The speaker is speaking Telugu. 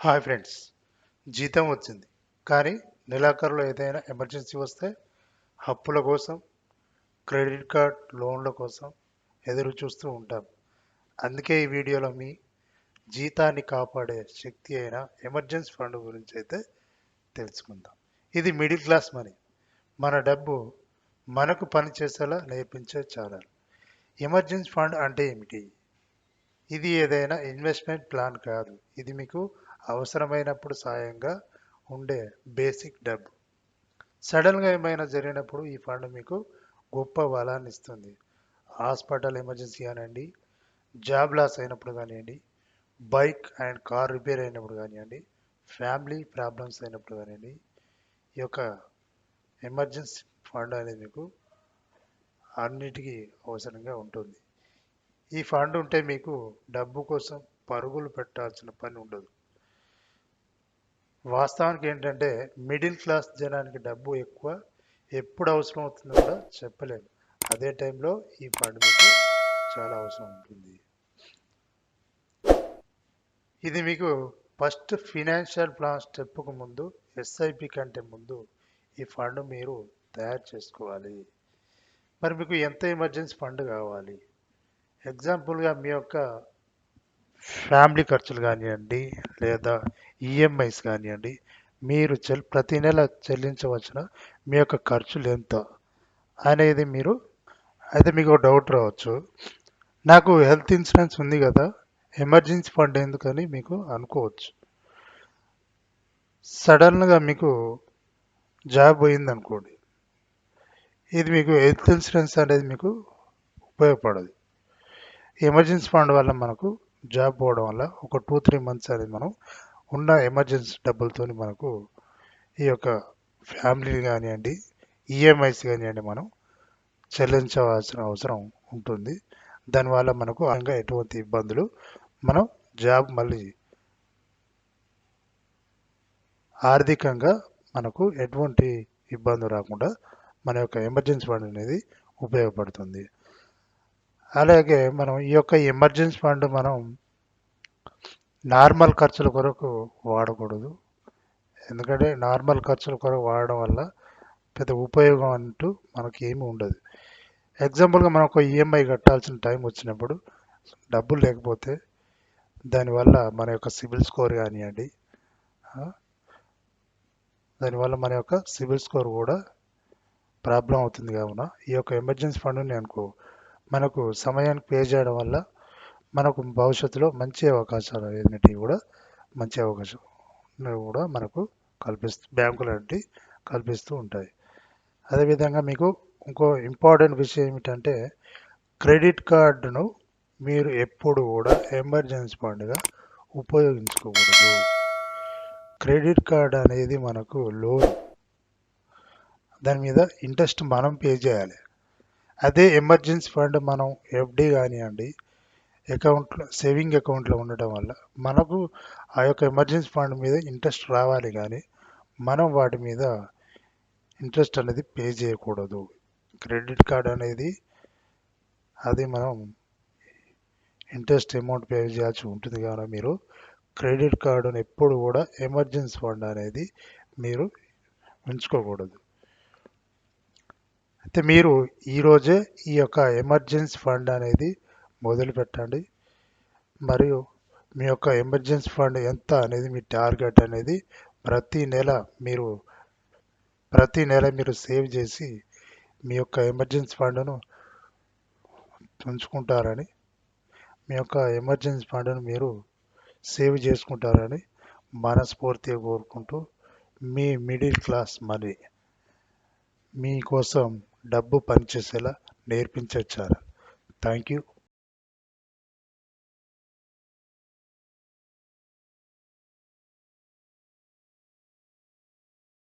Hi friends. జీతం వచ్చింది. కానీ నెలాఖరులో ఏదైనా ఎమర్జెన్సీ వస్తే అప్పుల కోసం క్రెడిట్ కార్డ్ లోన్ల కోసం ఎదురు చూస్తూ ఉంటాం. అందుకే ఈ వీడియోలో మీ జీతాన్ని కాపాడే శక్తి అయిన ఎమర్జెన్సీ ఫండ్ గురించి అయితే తెలుసుకుందాం. ఇది మిడిల్ క్లాస్ మనీ. మన డబ్బు మనకు పని చేసేలా నేర్పించే ఛానల్. ఎమర్జెన్సీ ఫండ్ అంటే ఏమిటి? ఇది ఏదైనా ఇన్వెస్ట్మెంట్ ప్లాన్ కాదు. ఇది మీకు అవసరమైనప్పుడు సాయంగా ఉండే బేసిక్ డబ్బు సడన్గా ఏమైనా జరిగినప్పుడు ఈ ఫండ్ మీకు గొప్ప బలాన్ని ఇస్తుంది. హాస్పిటల్ ఎమర్జెన్సీ కానివ్వండి జాబ్ లాస్ అయినప్పుడు కానివ్వండి బైక్ అండ్ కార్ రిపేర్ అయినప్పుడు కానివ్వండి ఫ్యామిలీ ప్రాబ్లమ్స్ అయినప్పుడు కానివ్వండి ఈ యొక్క ఎమర్జెన్సీ ఫండ్ అనేది మీకు అన్నిటికీ అవసరంగా ఉంటుంది. ఈ ఫండ్ ఉంటే మీకు డబ్బు కోసం పరుగులు పెట్టాల్సిన పని ఉండదు. వాస్తవానికి ఏంటంటే మిడిల్ క్లాస్ జనానికి డబ్బు ఎక్కువ ఎప్పుడు అవసరం అవుతుందో కూడా చెప్పలేము అదే టైంలో ఈ ఫండ్ మీకు చాలా అవసరం ఉంటుంది. ఇది మీకు ఫస్ట్ ఫినాన్షియల్ ప్లాన్ స్టెప్కు ముందు ఎస్ఐపి కంటే ముందు ఈ ఫండ్ మీరు తయారు చేసుకోవాలి. మరి మీకు ఎంత ఎమర్జెన్సీ ఫండ్ కావాలి? ఎగ్జాంపుల్గా మీ యొక్క ఫ్యామిలీ ఖర్చులు కానివ్వండి లేదా ఈఎంఐస్ కానివ్వండి మీరు చెల్ ప్రతి నెల చెల్లించవలసిన మీ యొక్క ఖర్చులు ఎంత అనేది మీరు అయితే మీకు డౌట్ రావచ్చు. నాకు హెల్త్ ఇన్సూరెన్స్ ఉంది కదా ఎమర్జెన్సీ ఫండ్ ఎందుకని మీకు అనుకోవచ్చు. సడన్గా మీకు జాబ్ పోయింది అనుకోండి ఇది మీకు హెల్త్ ఇన్సూరెన్స్ అనేది మీకు ఉపయోగపడదు. ఎమర్జెన్సీ ఫండ్ వల్ల మనకు జాబ్ పోవడం వల్ల ఒక టూ త్రీ మంత్స్ అనేది మనం ఉన్న ఎమర్జెన్సీ డబ్బులతో మనకు ఈ యొక్క ఫ్యామిలీ కానివ్వండి ఈఎంఐస్ కానివ్వండి మనం చెల్లించవలసిన అవసరం ఉంటుంది. దానివల్ల మనకు అంగా ఎటువంటి ఇబ్బందులు మనం జాబ్ మళ్ళీ ఆర్థికంగా మనకు ఎటువంటి ఇబ్బంది రాకుండా మన యొక్క ఎమర్జెన్సీ ఫండ్ అనేది ఉపయోగపడుతుంది. అలాగే మనం ఈ యొక్క ఎమర్జెన్సీ ఫండ్ మనం నార్మల్ ఖర్చుల కొరకు వాడకూడదు. ఎందుకంటే నార్మల్ ఖర్చుల కొరకు వాడడం వల్ల పెద్ద ఉపయోగం అంటూ మనకి ఏమి ఉండదు. ఎగ్జాంపుల్గా మనం ఒక ఈఎంఐ కట్టాల్సిన టైం వచ్చినప్పుడు డబ్బులు లేకపోతే దానివల్ల మన యొక్క సిబిల్ స్కోర్ కానివ్వండి దానివల్ల మన యొక్క సిబిల్ స్కోర్ కూడా ప్రాబ్లం అవుతుంది కావున ఈ యొక్క ఎమర్జెన్సీ ఫండ్ని అనుకో మనకు సమయానికి పే చేయడం వల్ల మనకు భవిష్యత్తులో మంచి అవకాశాలు ఏంటి కూడా మంచి అవకాశం కూడా మనకు కల్పిస్తూ బ్యాంకులు అంటే కల్పిస్తూ ఉంటాయి. అదేవిధంగా మీకు ఇంకో ఇంపార్టెంట్ విషయం ఏమిటంటే క్రెడిట్ కార్డును మీరు ఎప్పుడు కూడా ఎమర్జెన్సీ ఫండ్గా ఉపయోగించుకోకూడదు. క్రెడిట్ కార్డ్ అనేది మనకు లోన్. దాని మీద ఇంట్రెస్ట్ మనం పే చేయాలి. అదే ఎమర్జెన్సీ ఫండ్ మనం ఎఫ్డి కానివ్వండి అకౌంట్లో సేవింగ్ అకౌంట్లో ఉండటం వల్ల మనకు ఆ యొక్క ఎమర్జెన్సీ ఫండ్ మీద ఇంట్రెస్ట్ రావాలి కానీ మనం వాటి మీద ఇంట్రెస్ట్ అనేది పే చేయకూడదు. క్రెడిట్ కార్డ్ అనేది అది మనం ఇంట్రెస్ట్ అమౌంట్ పే చేయాల్సి ఉంటుంది కావున మీరు క్రెడిట్ కార్డును ఎప్పుడు కూడా ఎమర్జెన్సీ ఫండ్ అనేది మీరు ఉంచుకోకూడదు అయితే మీరు ఈరోజే ఈ యొక్క ఎమర్జెన్సీ ఫండ్ అనేది మొదలు పెట్టండి. మరియు మీ యొక్క ఎమర్జెన్సీ ఫండ్ ఎంత అనేది మీ టార్గెట్ అనేది ప్రతి నెల మీరు ప్రతి నెల మీరు సేవ్ చేసి మీ యొక్క ఎమర్జెన్సీ ఫండ్ను ఉంచుకుంటారని మీ యొక్క ఎమర్జెన్సీ ఫండ్ను మీరు సేవ్ చేసుకుంటారని మనస్ఫూర్తిగా కోరుకుంటూ మీ మిడిల్ క్లాస్ మనీ మీకోసం డబ్బు పనిచేసేలా నేర్పించే ఛానల్ థ్యాంక్ యూ